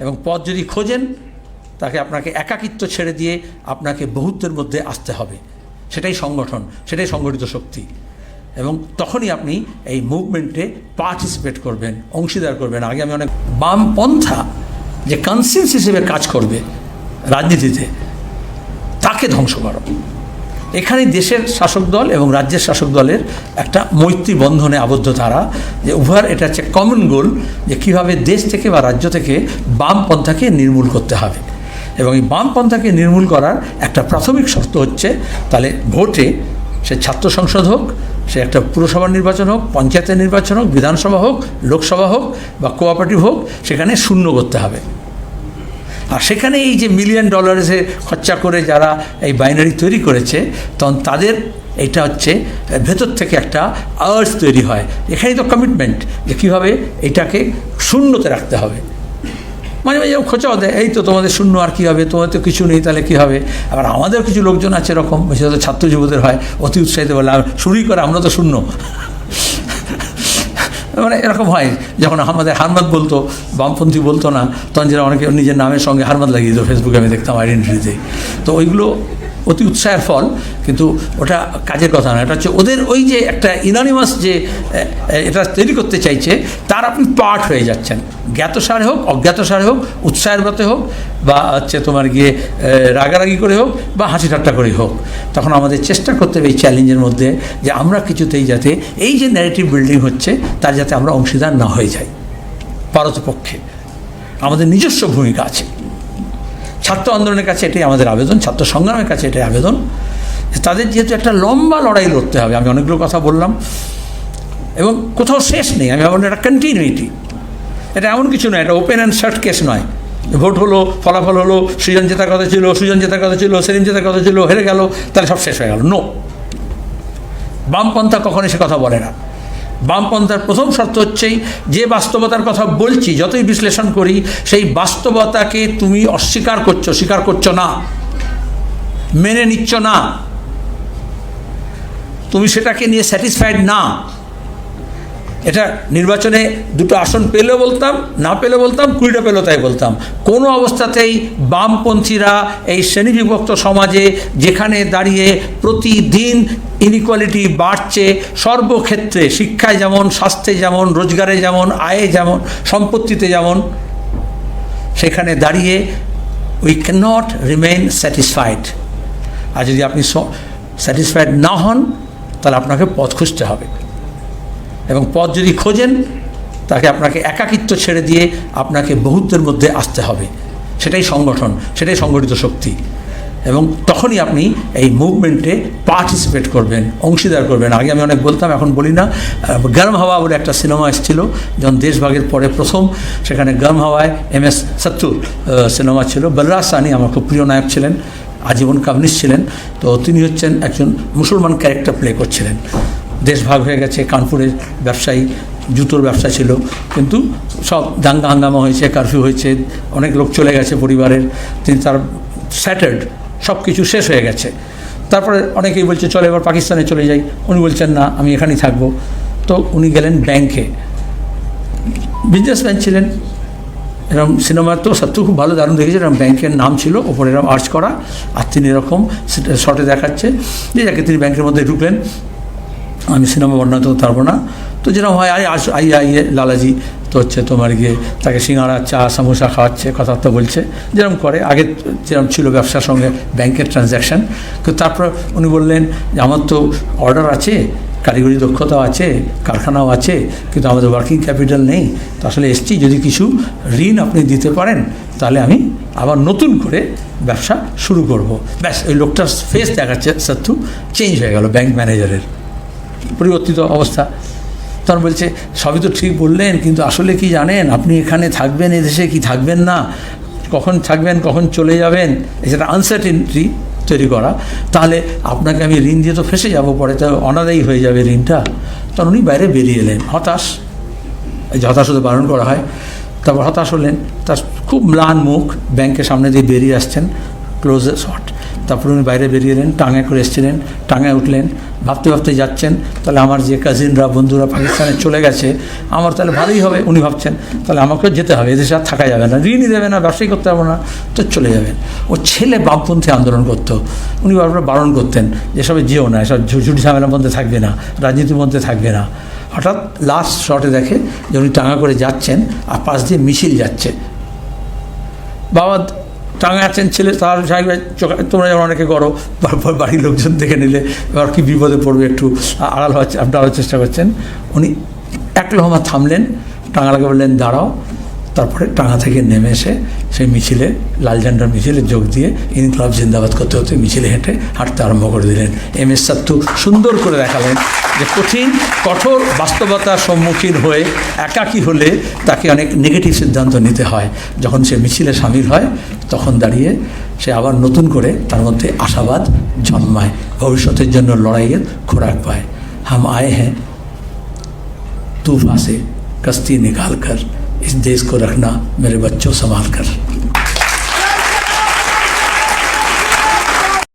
এবং পথ যদি খোঁজেন, তাকে আপনাকে একাকিত্ব ছেড়ে দিয়ে আপনাকে বহুত্বের মধ্যে আসতে হবে। সেটাই সংগঠন, সেটাই সংগঠিত শক্তি। এবং তখনই আপনি এই মুভমেন্টে পার্টিসিপেট করবেন, অংশীদার করবেন। আগে আমি অনেক বামপন্থা যে কনসেন্স হিসেবে কাজ করবে রাজনীতিতে, তাকে ধ্বংস করো। এখানে দেশের শাসক দল এবং রাজ্যের শাসক দলের একটা মৈত্রী বন্ধনে আবদ্ধ তারা, যে উভয়ের এটা হচ্ছে কমন গোল যে কীভাবে দেশ থেকে বা রাজ্য থেকে বামপন্থাকে নির্মূল করতে হবে। এবং এই বামপন্থাকে নির্মূল করার একটা প্রাথমিক শর্ত হচ্ছে, তাহলে ভোটে সে ছাত্র সংসদ হোক, সে একটা পুরসভার নির্বাচন হোক, পঞ্চায়েতের নির্বাচন হোক, বিধানসভা হোক, লোকসভা হোক বা কোঅপারেটিভ হোক, সেখানে শূন্য করতে হবে। আর সেখানে এই যে মিলিয়ন ডলার্সে খরচা করে যারা এই বাইনারি তৈরি করেছে তখন তাদের এটা হচ্ছে ভেতর থেকে একটা আর্জ তৈরি হয়। এখানেই তো কমিটমেন্ট যে কীভাবে এটাকে শূন্যতে রাখতে হবে। মাঝে মাঝে খোঁচাও দেয়, এই তো তোমাদের শূন্য, আর কী হবে? তোমাদের তো কিছু নেই, তাহলে কী হবে? আবার আমাদের কিছু লোকজন আছে এরকম, বিশেষত ছাত্র যুবদের হয়, অতি উৎসাহিত বলে শুরুই করে, আমরা তো শূন্য। মানে এরকম হয়, যখন আমাদের হারমাদ বলতো, বামপন্থী বলতো না, তখন যেন অনেকে নিজের নামের সঙ্গে হারমাদ লাগিয়ে দিত ফেসবুকে আমি দেখতাম আইডেন্টিটিতে তো ওইগুলো অতি উৎসাহের ফল, কিন্তু ওটা কাজের কথা না এটা হচ্ছে ওদের ওই যে একটা ইনানিমাস যে এটা তৈরি করতে চাইছে, তার আপনি পার্ট হয়ে যাচ্ছেন। জ্ঞাতসারে হোক অজ্ঞাতসারে হোক, উৎসাহের মতে হোক, বা হচ্ছে তোমার গিয়ে রাগারাগি করে হোক, বা হাসি ঠাট্টা করে হোক, তখন আমাদের চেষ্টা করতে হবে এই চ্যালেঞ্জের মধ্যে যে আমরা কিছুতেই যাতে এই যে ন্যারেটিভ বিল্ডিং হচ্ছে, তার যাতে আমরা অংশীদার না হয়ে যাই। পারতপক্ষে। আমাদের নিজস্ব ভূমিকা আছে। ছাত্র আন্দোলনের কাছে এটাই আমাদের আবেদন, ছাত্র সংগ্রামের কাছে এটাই আবেদন। তাদের যেহেতু একটা লম্বা লড়াই লড়তে হবে, আমি অনেকগুলো কথা বললাম। এবং কোথাও শেষ নেই, আমি ভাবলাম এটা কন্টিনিউটি এটা এমন কিছু নয়, এটা ওপেন অ্যান্ড শার্ট কেস নয়। ভোট হলো, ফলাফল হলো, সৃজন জেতার কথা ছিল, সুজন জেতার কথা ছিল, সেলিম জেতার কথা ছিল, হেরে গেল, তাহলে সব শেষ হয়ে গেল। নো বামপন্থা কখনই সে কথা বলে না। বামপন্থার প্রথম শর্ত হচ্ছেই যে বাস্তবতার কথা বলছি, যতই বিশ্লেষণ করি, সেই বাস্তবতাকে তুমি অস্বীকার করছ, স্বীকার করছ না, মেনে নিচ্ছ না। তুমি সেটাকে নিয়ে স্যাটিসফাইড না। এটা নির্বাচনে দুটো আসন পেলেও বলতাম, না পেলে বলতাম, কুড়িটা পেলেও তাই বলতাম। কোনো অবস্থাতেই বামপন্থীরা এই শ্রেণীবিভক্ত সমাজে যেখানে দাঁড়িয়ে প্রতিদিন ইনইকুয়ালিটি বাড়ছে, সর্বক্ষেত্রে শিক্ষায় যেমন, স্বাস্থ্যে যেমন, রোজগারে যেমন, আয়ে যেমন, সম্পত্তিতে যেমন, সেখানে দাঁড়িয়ে we can not remain satisfied আর যদি আপনি স্যাটিসফাইড না হন, তাহলে আপনাকে পথ খুঁজতে হবে। এবং পথ যদি খোঁজেন, তাকে আপনাকে একাকিত্ব ছেড়ে দিয়ে আপনাকে বহুত্বের মধ্যে আসতে হবে। সেটাই সংগঠন, সেটাই সংগঠিত শক্তি। এবং তখনই আপনি এই মুভমেন্টে পার্টিসিপেট করবেন, অংশীদার করবেন। আগে আমি অনেক বলতাম, এখন বলি না। গরম হাওয়া বলে একটা সিনেমা এসেছিল, যখন দেশভাগের পরে প্রথম, সেখানে গরম হাওয়ায় এম এস সত্তুর সিনেমা ছিল। বলরাজ সানি আমার খুব প্রিয় নায়ক ছিলেন, আজীবন কাবনিস ছিলেন। তো তিনি হচ্ছেন একজন মুসলমান ক্যারেক্টার প্লে করছিলেন। দেশ ভাগ হয়ে গেছে কানপুরের ব্যবসায়ী, জুতোর ব্যবসা ছিল। কিন্তু সব দাঙ্গা হাঙ্গামা হয়েছে কারফিউ হয়েছে, অনেক লোক চলে গেছে পরিবারের, তিনি তার স্যাটার্ড সব কিছু শেষ হয়ে গেছে। তারপরে অনেকেই বলছে, চলে এবার পাকিস্তানে চলে যাই। উনি বলছেন, না, আমি এখানেই থাকব। তো উনি গেলেন ব্যাংকে। বিজনেসম্যান ছিলেন। এরকম সিনেমার তো সত্য খুব ভালো, দারুণ দেখেছে এরকম ব্যাংকের নাম ছিল, ওপরে এরকম আর্চ করা, আর তিনি এরকম শর্টে দেখাচ্ছে। যে যাকে তিনি ব্যাংকের মধ্যে ঢুকলেন আমি সিনেমা বর্ণনা করতে পারব না। তো যেরকম হয় আই আস আই আইয়ে লালাজি, তো হচ্ছে তোমার গিয়ে তাকে সিঙ্গাড়া চা, সামোসা খাওয়াচ্ছে, কথাবার্তা বলছে। যেরকম করে, আগে যেরকম ছিল ব্যবসার সঙ্গে ব্যাংকের ট্রানজ্যাকশান কিন্তু তারপর উনি বললেন যে, আমার তো অর্ডার আছে, কারিগরি দক্ষতাও আছে, কারখানাও আছে, কিন্তু আমাদের ওয়ার্কিং ক্যাপিটাল নেই। তো আসলে এসছি, যদি কিছু ঋণ আপনি দিতে পারেন, তাহলে আমি আবার নতুন করে ব্যবসা শুরু করব। ব্যাস, ওই লোকটার ফেস দেখাচ্ছে সত্যু চেঞ্জ হয়ে গেল ব্যাংক ম্যানেজারের পরিবর্তিত অবস্থা। তখন বলছে, সবই তো ঠিক বললেন, কিন্তু আসলে কি জানেন, আপনি এখানে থাকবেন, এদেশে কি থাকবেন না? কখন থাকবেন, কখন চলে যাবেন? সেটা আনসার্টিনিটি তৈরি করা। তাহলে আপনাকে আমি ঋণ দিয়ে তো ফেসে যাব, পরে তো অনাদায়ী হয়ে যাবে ঋণটা। তখন উনি বাইরে বেরিয়ে এলেন, হতাশ। এই যে হতাশ হতে বারণ করা হয়। তারপর হতাশ হলেন, তার খুব ম্লান মুখ, ব্যাংকের সামনে দিয়ে বেরিয়ে আসছেন। Close shot. তারপর উনি বাইরে বেরিয়ে এলেন, টাঙায় করে এসেছিলেন, টাঙায় উঠলেন। ভাবতে ভাবতে যাচ্ছেন, তাহলে আমার যে কাজিনরা বন্ধুরা পাকিস্তানে চলে গেছে, আমার তাহলে ভালোই হবে, উনি ভাবছেন, তাহলে আমাকেও যেতে হবে এদেশে আর থাকা যাবে না, ঋণই দেবে না, ব্যবসায়ী করতে পারব না, তো চলে যাবেন। ও ছেলে বামপন্থী আন্দোলন করতো, উনি বারবার বারণ করতেন যেসবে যেও না, এসব ঝুটি ঝামেলার মধ্যে থাকবে না, রাজনীতির মধ্যে থাকবে না। হঠাৎ লাস্ট শটে দেখে যে উনি টাঙা করে যাচ্ছেন, আর পাশ দিয়ে মিছিল যাচ্ছে। বাবা টাঙা আছেন ছেলে, তার সাহেব তোমরা যেমন অনেকে করো, তারপর বাড়ির লোকজন দেখে নিলে, এবার কি বিপদে পড়বে একটু আড়াল হওয়ার আড়াল চেষ্টা করছেন। উনি এক লহমা থামলেন, টাঙালাকে বললেন, দাঁড়াও। তারপরে টাঙা থেকে নেমে এসে সেই মিছিলে লাল ঝান্ডার মিছিলে যোগ দিয়ে ইনকলাব জিন্দাবাদ করতে হতে মিছিলে হেঁটে হাঁটতে আরম্ভ করে দিলেন এম এস সাত্তু সুন্দর করে দেখালেন যে কঠিন কঠোর বাস্তবতার সম্মুখীন হয়ে একাকী হলে তাকে অনেক নেগেটিভ সিদ্ধান্ত নিতে হয় যখন সে মিছিলে সামিল হয় তখন দাঁড়িয়ে সে আবার নতুন করে তার মধ্যে আশাবাদ জন্মায় ভবিষ্যতের জন্য লড়াইয়ের খোরাক পায় হাম আয়ে হ্যাঁ तूफा से कश्ती निकाल कर इस देश को रखना मेरे बच्चों संभाल कर